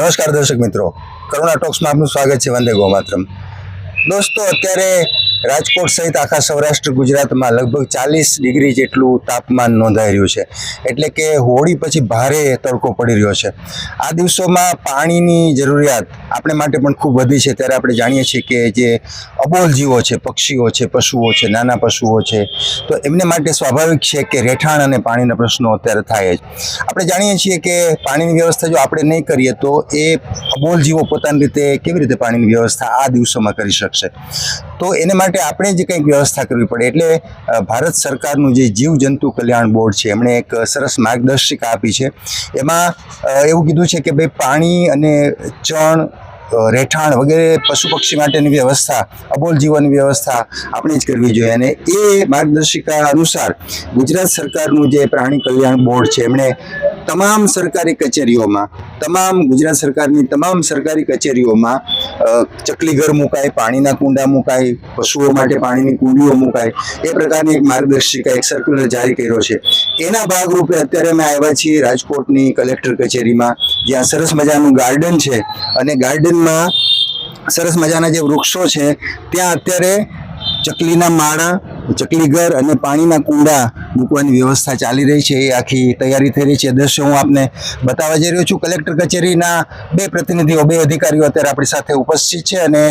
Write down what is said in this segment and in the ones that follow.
નમસ્કાર દર્શક મિત્રો. કરુણા ટોક્સમાં આપનું સ્વાગત છે વંદે ગોમાત્રમ. દોસ્તો અત્યારે રાજકોટ સહિત આખા સૌરાષ્ટ્ર ગુજરાતમાં લગભગ ચાલીસ ડિગ્રી જેટલું તાપમાન નોંધાઈ રહ્યું છે. એટલે કે હોળી પછી ભારે તડકો પડી રહ્યો છે. આ દિવસોમાં પાણીની જરૂરિયાત આપણે માટે પણ ખૂબ વધી છે. ત્યારે આપણે જાણીએ છીએ કે જે અબોલ જીવો છે, પક્ષીઓ છે, પશુઓ છે, નાના પશુઓ છે, તો એમને માટે સ્વાભાવિક છે કે રહેઠાણ અને પાણીના પ્રશ્નો અત્યારે થાય જ. આપણે જાણીએ છીએ કે પાણીની વ્યવસ્થા જો આપણે નહીં કરીએ તો એ અબોલ જીવો પોતાની રીતે કેવી રીતે પાણીની વ્યવસ્થા આ દિવસોમાં કરી શકશે? તો એને માટે આપણે જ કંઈક વ્યવસ્થા કરવી પડે એટલે ભારત સરકારનું જે જીવજંતુ કલ્યાણ બોર્ડ છે, એમણે એક સરસ માર્ગદર્શિકા આપી છે. એમાં એવું કીધું છે કે ભાઈ પાણી અને ચણ રહેઠાણ વગેરે પશુ પક્ષી માટેની વ્યવસ્થા, અબોલ જીવન વ્યવસ્થા આપણે જ કરવી જોઈએ. અને એ માર્ગદર્શિકા અનુસાર ગુજરાત સરકારનું જે પ્રાણી કલ્યાણ બોર્ડ છે, એમણે તમામ સરકારી કચેરીઓમાં, તમામ ગુજરાત સરકારની તમામ સરકારી કચેરીઓમાં ચકલીઘર ચકલી ઘર મુકાય, પાણીના કુંડા મુકાય, પશુઓ માટે પાણીની કુંડીઓ મુકાય, એ પ્રકારની એક માર્ગદર્શિકા, એક સર્ક્યુલર જારી કર્યો છે. એના ભાગરૂપે અત્યારે અમે આવ્યા છીએ રાજકોટની કલેક્ટર કચેરીમાં, જ્યાં સરસ મજાનું ગાર્ડન છે. અને ગાર્ડનમાં સરસ મજાના જે વૃક્ષો છે, ત્યાં અત્યારે ચકલીના માળા, ચકલી ઘર અને પાણીના કુંડા મૂકવાની વ્યવસ્થા ચાલી રહી છે. એ આખી તૈયારી થઈ રહી છે. દ્રશ્ય હું આપને બતાવવા જઈ રહ્યો છું. કલેક્ટર કચેરીના બે પ્રતિનિધિઓ, બે અધિકારીઓ અત્યારે આપણી સાથે ઉપસ્થિત છે અને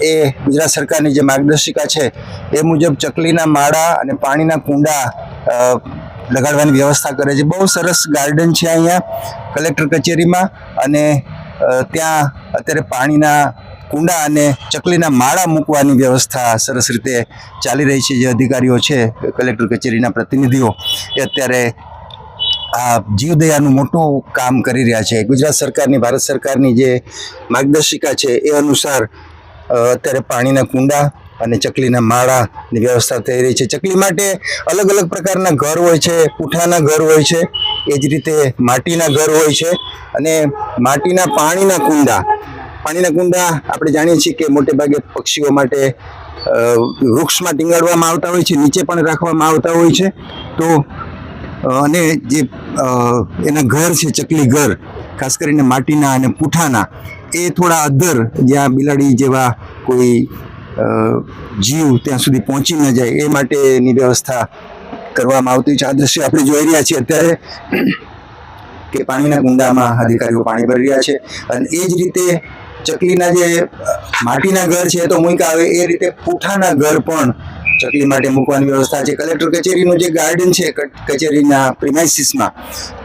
એ ગુજરાત સરકારની જે માર્ગદર્શિકા છે, એ મુજબ ચકલીના માળા અને પાણીના કુંડા લગાડવાની વ્યવસ્થા કરે છે. બહુ સરસ ગાર્ડન છે અહીંયા કલેક્ટર કચેરીમાં. અને ત્યાં અત્યારે પાણીના કુંડા અને ચકલીના માળા મૂકવાની વ્યવસ્થા સરસ રીતે ચાલી રહી છે. જે અધિકારીઓ છે કલેક્ટર કચેરીના પ્રતિનિધિઓ, એ અત્યારે આ જીવદયાનું મોટું કામ કરી રહ્યા છે. ગુજરાત સરકારની, ભારત સરકારની જે માર્ગદર્શિકા છે, એ અનુસાર અત્યારે પાણીના કુંડા અને ચકલીના માળાની વ્યવસ્થા થઈ રહી છે. ચકલી માટે અલગ અલગ પ્રકારના ઘર હોય છે, પૂઠાના ઘર હોય છે, એ જ રીતે માટીના ઘર હોય છે અને માટીના પાણીના કુંડા. પાણીના કુંડા આપણે જાણીએ છીએ કે મોટે ભાગે પક્ષીઓ માટે વૃક્ષમાં ટીંગાડવામાં આવતા હોય છે, નીચે પણ રાખવામાં આવતા હોય છે. તો અને જે એના ઘર છે, ચકલી ઘર, ખાસ કરીને માટીના અને પૂઠાના, એ થોડા અધર, જ્યાં બિલાડી જેવા કોઈ જીવ ત્યાં સુધી પહોંચી ન જાય એ માટેની વ્યવસ્થા કરવામાં આવતી છે. આ દ્રશ્ય આપણે જોઈ રહ્યા છીએ અત્યારે કે પાણીના કુંડામાં અધિકારીઓ પાણી ભરી રહ્યા છે અને એ જ રીતે ચકલીના જે માટીના ઘર છે તો મૂક્યા આવે એ રીતે પૂઠાના ઘર પણ ચકલી માટે મૂકવાની વ્યવસ્થા છે. કલેક્ટર કચેરીનું જે ગાર્ડન છે કચેરીના પ્રિમાઇસીસમાં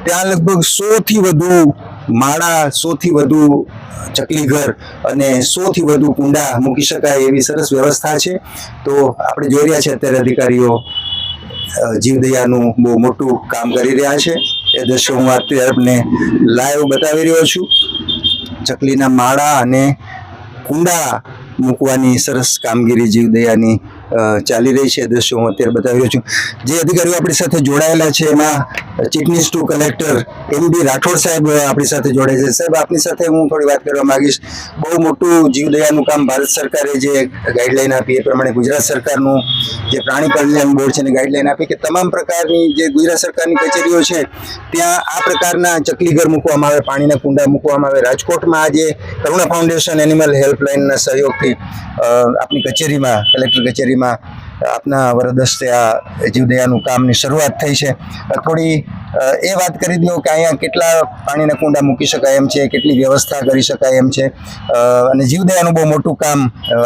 ત્યાં લગભગ સો થી વધુ માળા સોથી વધુ ચકલી ઘર અને સોથી વધુ કુંડા મૂકી શકાય એવી સરસ વ્યવસ્થા છે. તો આપણે જોઈ રહ્યા છે અત્યારે અધિકારીઓ જીવદયાનું બહુ મોટું કામ કરી રહ્યા છે. એ દ્રશ્યો હું અત્યારે આપને લાઈવ બતાવી રહ્યો છું. ચકલીના માળા અને કુંડા મૂકવાની સરસ કામગીરી જીવદયાની ચાલી રહી છે દ્રશ્યો હું અત્યારે બતાવી રહ્યો છું. જે અધિકારીઓ આપણી સાથે જોડાયેલા છે, એમાં ચીફનીસ to collector M B Rathod સાહેબ આપણી સાથે જોડાય છે. સાહેબ, આપની સાથે હું થોડી વાત કરવા માંગીશ. બહુ મોટું જીવદયાનું કામ ભારત સરકારે જે ગાઈડલાઈન આપી, એ પ્રમાણે ગુજરાત સરકારનું જે પ્રાણી કલ્યાણ બોર્ડ છે એને ગાઈડલાઈન આપી કે તમામ પ્રકારની જે ગુજરાત સરકારની કચેરીઓ છે, ત્યાં આ પ્રકારના ચકલીઘર મૂકવામાં આવે, પાણીના કુંડા મૂકવામાં આવે. રાજકોટમાં આજે કરુણા ફાઉન્ડેશન એનિમલ હેલ્પલાઇનના સહયોગથી આપની કચેરીમાં, કલેક્ટર કચેરીમાં આપના વરદસ્તે આ જીવદયાનું કામની શરૂઆત થઈ છે. થોડી એ વાત કરી દો કે અહીંયા કેટલા પાણીના કુંડા મૂકી શકાય એમ છે, કેટલી વ્યવસ્થા કરી શકાય એમ છે. અને જીવદયાનું બહુ મોટું કામ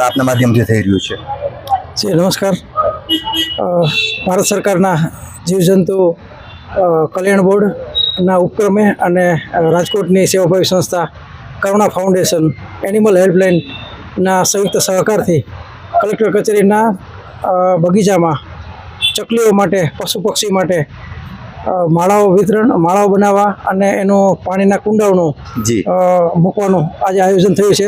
આપના માધ્યમથી થઈ રહ્યું છે. જી, નમસ્કાર. ભારત સરકારના જીવજંતુ કલ્યાણ બોર્ડના ઉપક્રમે અને રાજકોટની સેવાભાવી સંસ્થા કરુણા ફાઉન્ડેશન, એનિમલ હેલ્પલાઇનના સંયુક્ત સહકારથી કલેક્ટર કચેરીના બગીચામાં ચકલીઓ માટે પશુ પક્ષી માટે માળાઓ વિતરણ માળાઓ બનાવવા અને એનું પાણીના કુંડાઓનું જી. મૂકવાનું આજે આયોજન થયું છે.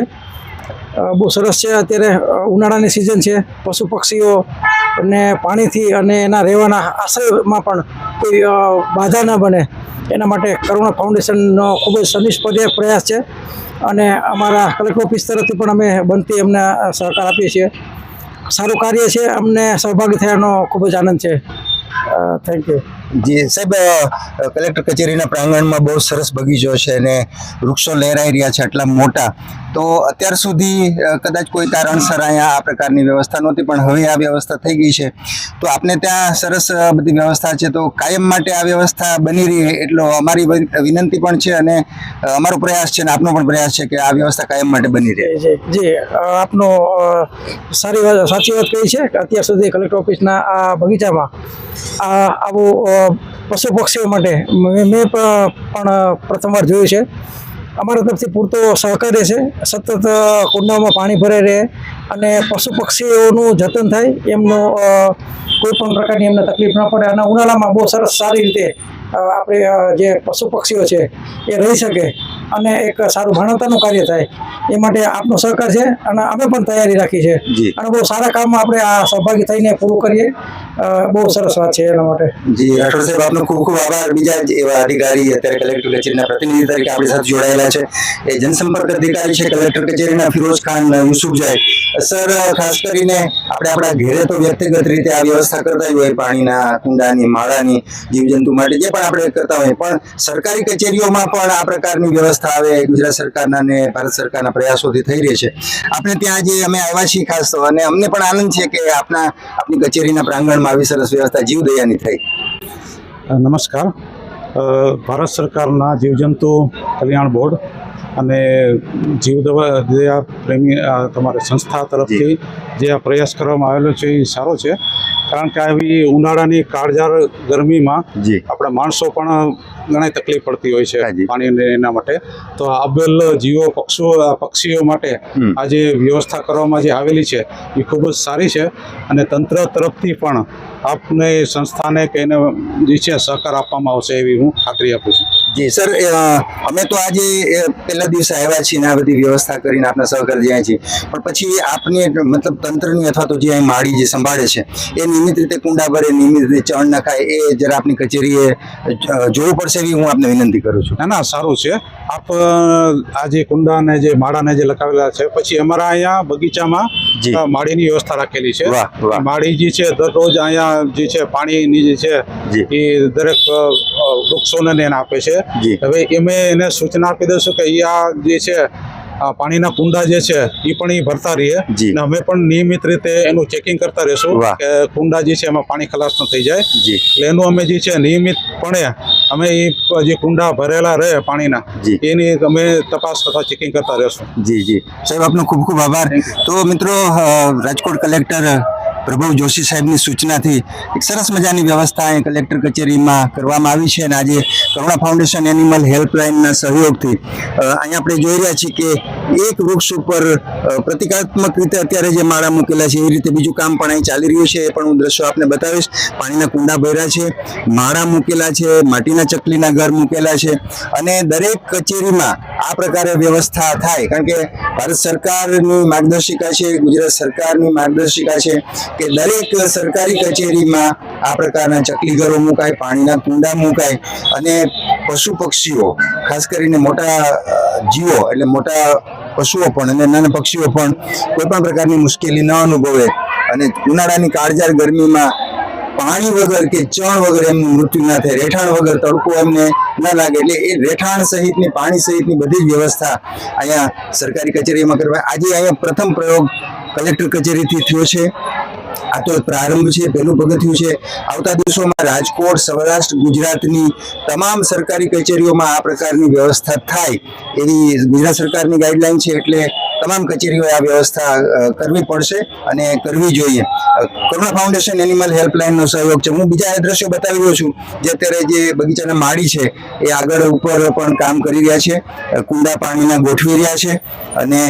બહુ સરસ છે અત્યારે ઉનાળાની સિઝન છે. પશુ પક્ષીઓ ને પાણીથી અને એના રહેવાના આશ્રયમાં પણ કોઈ બાધા ન બને. એના માટે કરુણા ફાઉન્ડેશનનો ખૂબ જ સનિષ્પદ પ્રયાસ છે અને અમારા કલેક્ટર ઓફિસ તરફથી પણ અમે બનતી અમને સહકાર આપીએ છીએ. સારું કાર્ય છે, અમને સહભાગી થયાનો ખૂબ જ આનંદ છે. થેન્ક યુ જી, સાહેબ કલેક્ટર કચેરીના પ્રાંગણમાં બહુ સરસ બગીચો છે અને વૃક્ષો લહેરાઈ રહ્યા છે આટલા મોટા. તો અત્યાર સુધી કદાચ કોઈ કારણસર અહીંયા આ પ્રકારની વ્યવસ્થા નહોતી, પણ હવે આ વ્યવસ્થા થઈ ગઈ છે. તો આપને ત્યાં સરસ બધી વ્યવસ્થા છે. તો કાયમ માટે આ વ્યવસ્થા બની રહી એટલો અમારી વિનંતી પણ છે અને અમારો પ્રયાસ છે અને આપનો પણ પ્રયાસ છે કે આ વ્યવસ્થા કાયમ માટે બની રહે. જી આપનો સારી વાત, સાચી વાત કહી છે કે અત્યાર સુધી કલેક્ટર ઓફિસના આ બગીચામાં આવું પશુ પક્ષીઓ માટે. મેં પણ પ્રથમવાર જોયું છે. અમારા તરફથી પૂરતો સહકાર છે. સતત કુંડામાં પાણી ભરાઈ રહે અને પશુ પક્ષીઓનું જતન થાય એમનો કોઈ પણ પ્રકારની એમને તકલીફ ન પડે. અને ઉનાળામાં બહુ સરસ સારી રીતે આપણે જે પશુ પક્ષીઓ છે એ રહી શકે. અને એક સારું ભણતરનું કાર્ય થાય એ માટે આપનો સહકાર છે અને અમે પણ તૈયારી રાખી છે. અને બહુ સારા કામમાં આપણે આ સહભાગી થઈને પૂરું કરીએ. બહુ સરસ વાત છે એના માટે. જી રાઠોડ સાહેબ આપનો ખૂબ ખૂબ આભાર. બીજા એવા અધિકારી અત્યારે કલેક્ટર કચેરીના પ્રતિનિધિ તરીકે આપણી સાથે જોડાયેલા છે. એ જનસંપર્ક અધિકારી છે કલેક્ટર કચેરીના ફિરોઝ ખાન યુસુફજાઈ સર, ખાસ કરીને આપણે આપણા ઘેરે તો વ્યક્તિગત રીતે આ વ્યવસ્થા કરતા હોય, પાણીના, કુંડાની, માળાની, જીવજંતુ માટે જે પણ આપણે કરતા હોય. પણ સરકારી કચેરીઓમાં પણ આ પ્રકારની વ્યવસ્થા આવે, ગુજરાત સરકારના ને ભારત સરકારના પ્રયાસોથી થઈ રહી છે. આપણે ત્યાં જે અમે આવ્યા છીએ ખાસ તો, અને અમને પણ આનંદ છે કે આપના, આપની કચેરીના પ્રાંગણમાં આવી સરસ વ્યવસ્થા જીવદયાની થઈ. નમસ્કાર. ભારત સરકારના જીવજંતુ કલ્યાણ બોર્ડ અને જીવદવા દયા પ્રેમી તમારી સંસ્થા તરફથી જે. આ પ્રયાસ કરવામાં આવેલો છે એ સારો છે. કારણ કે આવી ઉનાળાની કાળજાર ગરમીમાં જી. આપણા માણસો પણ ઘણી તકલીફ પડતી હોય છે પાણી પાણીને એના માટે. તો આ જીવો પક્ષીઓ પક્ષીઓ માટે આ જે વ્યવસ્થા કરવામાં જે આવેલી છે એ ખૂબ જ સારી છે. અને તંત્ર તરફથી પણ આપને સંસ્થાને કહીને જે છે સહકાર આપવામાં આવશે એવી હું ખાતરી આપું છું. જી સર અમે તો આજે પહેલા દિવસે આવ્યા છીએ ને આ બધી વ્યવસ્થા કરીને આપના સહકાર જ્યાં છીએ પણ પછી આપની મતલબ તંત્રની અથવા તો જે અહીં માળી જે સંભાળે છે એ નિયમિત રીતે કુંડા ભરે નિયમિત રીતે ચણ નખાય એ જરા આપની કચેરીએ જોવું પડશે એવી હું આપને વિનંતી કરું છું ના ના સારું છે આપ આ જે કુંડાને જે માળાને જે લગાવેલા છે પછી અમારા અહીંયા બગીચામાં. માળીની વ્યવસ્થા રાખેલી છે. માળી જે છે દરરોજ અહીંયા જે છે પાણીની જે છે. એ દરેક વૃક્ષોને દેન આપે છે. હવે અમે એને સૂચના આપી દઈશું કે આ જે છે પાણીના કુંડા જે છે એ પણ એ ભરતા રહીએ. જી. ને અમે પણ નિયમિત રીતે એનું ચેકિંગ કરતા રહીશું કે કુંડા જે છે એમાં પાણી ખલાસ ન થઈ જાય. જી. એટલે એનું અમે જે છે નિયમિતપણે અમે એ જે કુંડા ભરેલા રહે પાણીના. એની અમે તપાસ તથા ચેકિંગ કરતા રહેશું. જી જી. સાહેબ આપનો ખૂબ ખૂબ આભાર. તો મિત્રો રાજકોટ કલેક્ટર પ્રભુ જોશી સાહેબની સૂચનાથી એક સરસ મજાની વ્યવસ્થા અહીં કલેક્ટર કચેરીમાં કરવામાં આવી છે અને આજે કરુણા ફાઉન્ડેશન એનિમલ હેલ્પલાઇનના સહયોગથી અહીંયા આપણે જોઈ રહ્યા છીએ કે એક વૃક્ષ ઉપર પ્રતિકાત્મક રીતે અત્યારે જે માળા મૂકેલા છે એ રીતે બીજું કામ પણ અહીં ચાલી રહ્યું છે. એ પણ હું દ્રશ્યો આપને બતાવીશ. પાણીના કુંડા ભર્યા છે, માળા મૂકેલા છે, માટીના ચકલીના ઘર મૂકેલા છે અને દરેક કચેરીમાં આ પ્રકારે વ્યવસ્થા થાય. કારણ કે ભારત સરકારની માર્ગદર્શિકા છે, ગુજરાત સરકારની માર્ગદર્શિકા છે કે દરેક સરકારી કચેરીમાં આ પ્રકારના ચકલી ઘરો મુકાય, પાણીના કુંડા મુકાય અને પશુ પક્ષીઓ, ખાસ કરીને મોટા જીવો એટલે મોટા પશુઓ પણ અને નાના પક્ષીઓ પણ કોઈ પણ પ્રકારની મુશ્કેલી ન અનુભવે અને ઉનાળાની કાળજાર ગરમીમાં પાણી વગર કે ચણ વગર એમનું મૃત્યુ ના થાય રહેઠાણ વગર તડકો એમને ના લાગે એટલે એ રહેઠાણ સહિતની, પાણી સહિતની બધી જ વ્યવસ્થા અહીંયા સરકારી કચેરીમાં કરવા આજે અહીંયા પ્રથમ પ્રયોગ કલેક્ટર કચેરીથી થયો છે. આ તો પ્રારંભ છે, પહેલું પગથિયું છે. આવતા દિવસોમાં રાજકોટ, સૌરાષ્ટ્ર, ગુજરાતની તમામ સરકારી કચેરીઓમાં આ પ્રકારની વ્યવસ્થા થાય એવી ગુજરાત સરકારની ગાઈડલાઈન છે, એટલે તમામ કચેરીઓએ આ વ્યવસ્થા કરવી પડશે અને કરવી જોઈએ. કરુણા ફાઉન્ડેશન એનિમલ હેલ્પલાઇનનો સહયોગ છે. હું બીજા દ્રશ્યો બતાવી રહ્યો છું, જે અત્યારે જે બગીચાના માળી છે, એ આગળ ઉપર પણ કામ કરી રહ્યા છે. કુંડા પાણીના ગોઠવી રહ્યા છે અને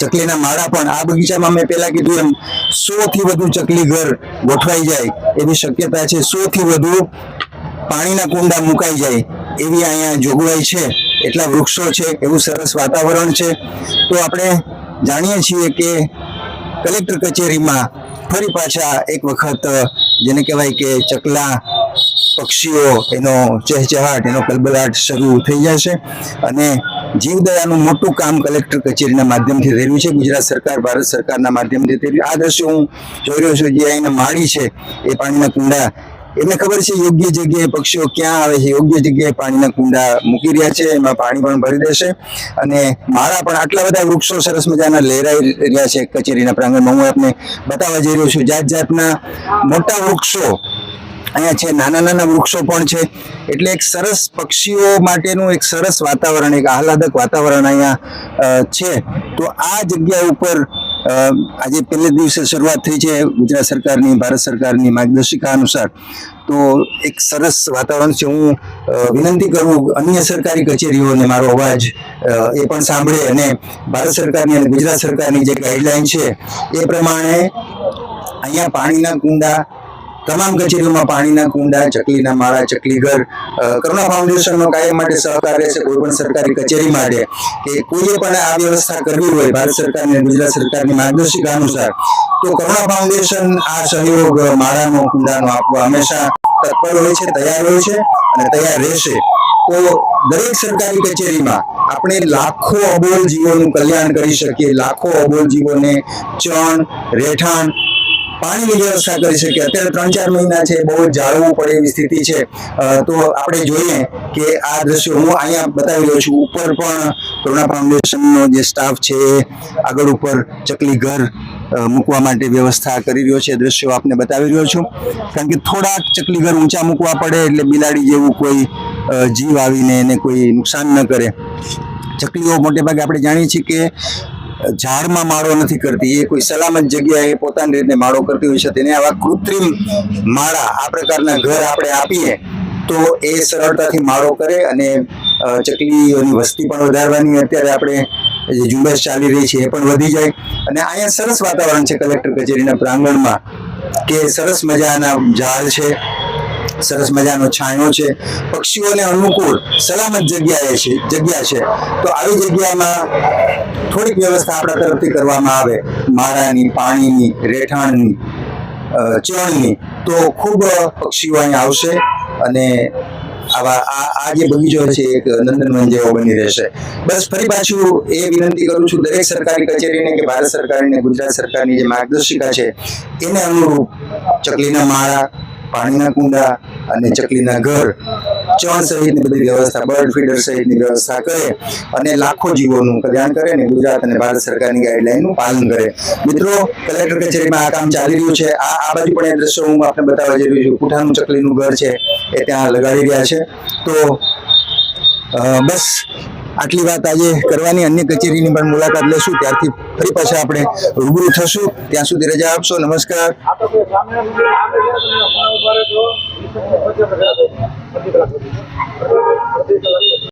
ચકલીના માળા પણ આ બગીચામાં મેં પહેલા કીધું એમ સો થી વધુ ચકલી ઘર ગોઠવાઈ જાય એવી શક્યતા છે સો થી વધુ પાણીના કુંડા મુકાઈ જાય, એવી અહીંયા જોગવાઈ છે, એટલા વૃક્ષો છે, એવું સરસ વાતાવરણ છે. તો આપણે જાણીએ છીએ કે કલેક્ટર કચેરીમાં ફરી પાછા એક વખત, જેને કહેવાય કે ચકલા પક્ષીઓ એનો ચહેચહાટ, એનો કલબલાટ શરૂ થઈ જશે. અને જીવદયાનું મોટું કામ કલેક્ટર કચેરીના માધ્યમથી રહ્યું છે. ગુજરાત સરકાર, ભારત સરકારના માધ્યમથી રહ્યું. આ દ્રશ્યો હું જોઈ રહ્યો છું. જે અહીંના માળી છે, એ પાણીના કુંડા. એમને ખબર છે યોગ્ય જગ્યાએ પક્ષીઓ ક્યાં આવે છે? યોગ્ય જગ્યાએ પાણીના કુંડા મૂકી રહ્યા છે. એમાં પાણી પણ ભરી દેશે. અને મારા પણ આટલા બધા વૃક્ષો સરસ મજાના લહેરાઈ રહ્યા છે કચેરીના પ્રાંગણમાં. હું આપને બતાવવા જઈ રહ્યો છું. જાત જાતના મોટા વૃક્ષો અહીંયા છે, નાના નાના વૃક્ષો પણ છે. એટલે એક સરસ પક્ષીઓ માટેનું એક સરસ વાતાવરણ, એક આહલાદક વાતાવરણ અહીંયા છે. તો આ જગ્યા ઉપર આજે પહેલે દિવસે શરૂઆત થઈ છે ગુજરાત સરકારની, ભારત સરકારની માર્ગદર્શિકા અનુસાર. તો એક સરસ વાતાવરણ છે, હું વિનંતી કરું અન્ય સરકારી કચેરીઓને, મારો અવાજ એ પણ સાંભળે અને ભારત સરકારની અને ગુજરાત સરકારની જે ગાઈડલાઈન છે, એ પ્રમાણે અહીંયા પાણીના કુંડા તમામ કચેરીઓમાં પાણીના કુંડા, ચકલીના માળા, ચકલીઘર કરુણા ફાઉન્ડેશનનો કાયમ માટે સહકાર રહેશે કોઈ પણ સરકારી કચેરી માટે કે કોઈએ પણ આ વ્યવસ્થા કરવી હોય, ભારત સરકારની ગુજરાત સરકારની માર્ગદર્શિકા અનુસાર, તો કરુણા ફાઉન્ડેશન આ સહયોગ માળાનો, કુંડાનો આપવા હંમેશા તત્પર હોય છે, તૈયાર હોય છે અને તૈયાર રહેશે. તો દરેક સરકારી કચેરીમાં આપણે લાખો અબોલ જીવોનું કલ્યાણ કરી શકીએ. લાખો અબોલ જીવોને ચણ, રહેઠાણ પાણીની વ્યવસ્થા કરી શકીએ અત્યારે ત્રણ ચાર મહિના છે, બહુ જાળવવું પડે એવી સ્થિતિ છે. તો આપણે જોઈએ કે આ દ્રશ્યો હું અહીંયા બતાવી રહ્યો છું. ઉપર પણ કરુણા ફાઉન્ડેશનનો જે સ્ટાફ છે, આગળ ઉપર ચકલી ઘર મૂકવા માટે વ્યવસ્થા કરી રહ્યો છે. દ્રશ્યો આપને બતાવી રહ્યો છું. કારણ કે થોડાક ચકલી ઘર ઊંચા મૂકવા પડે એટલે બિલાડી જેવું કોઈ જીવ આવીને એને કોઈ નુકસાન ન કરે. ચકલીઓ મોટે ભાગે આપણે જાણીએ છીએ કે ઝાડમાં માળો નથી કરતી. એ કોઈ સલામત જગ્યાએ પોતાની રીતે માળો કરતી હોય છે. તેને આવા કૃત્રિમ માળા આ પ્રકારના ઘર આપણે આપીએ તો એ સરળતાથી માળો કરે અને ચકલીઓની વસ્તી પણ વધારવાની અત્યારે આપણે જે ઝુંબેશ ચાલી રહી છે એ પણ વધી જાય. અને અહીંયા સરસ વાતાવરણ છે કલેક્ટર કચેરીના પ્રાંગણમાં કે સરસ મજાના ઝાડ છે. સરસ મજાનો છાંયો છે. પક્ષીઓને અનુકૂળ સલામત જગ્યાએ છે, જગ્યા છે. તો આવી જગ્યામાં થોડીક વ્યવસ્થા આપણા તરફથી કરવામાં આવે. માળાની પાણીની, રહેઠાણની ચણની તો ખૂબ પક્ષીઓ અહીં આવશે અને આવા, આ જે બગીચો છે એક નંદનવન જેવો બની રહેશે. બસ ફરી પાછું એ વિનંતી કરું છું, દરેક સરકારી કચેરીને કે ભારત સરકારની, ગુજરાત સરકારની જે માર્ગદર્શિકા છે, એને અનુરૂપ ચકલીના માળા પાણીના કુંડા અને ચકલીના ઘર. ચણ સહિતની બધી વ્યવસ્થા, બર્ડ ફીડર સહિતની વ્યવસ્થા કરે અને લાખો જીવોનું કલ્યાણ કરે અને ગુજરાત અને ભારત સરકારની ગાઈડલાઈનનું પાલન કરે. મિત્રો, કલેક્ટર કચેરીમાં આ કામ ચાલી રહ્યું છે. આ આ બાજુ પણ એ દ્રશ્યો હું આપને બતાવવા જઈ રહ્યો છું. કુઠાનું ચકલીનું ઘર છે એ ત્યાં લગાડી રહ્યા છે. તો બસ આટલી વાત આજે કરવાની. અન્ય કચેરીની પણ મુલાકાત લેશું. ત્યારથી ફરી પાછા આપણે રૂબરૂ થશું. ત્યાં સુધી રજા આપશો. નમસ્કાર.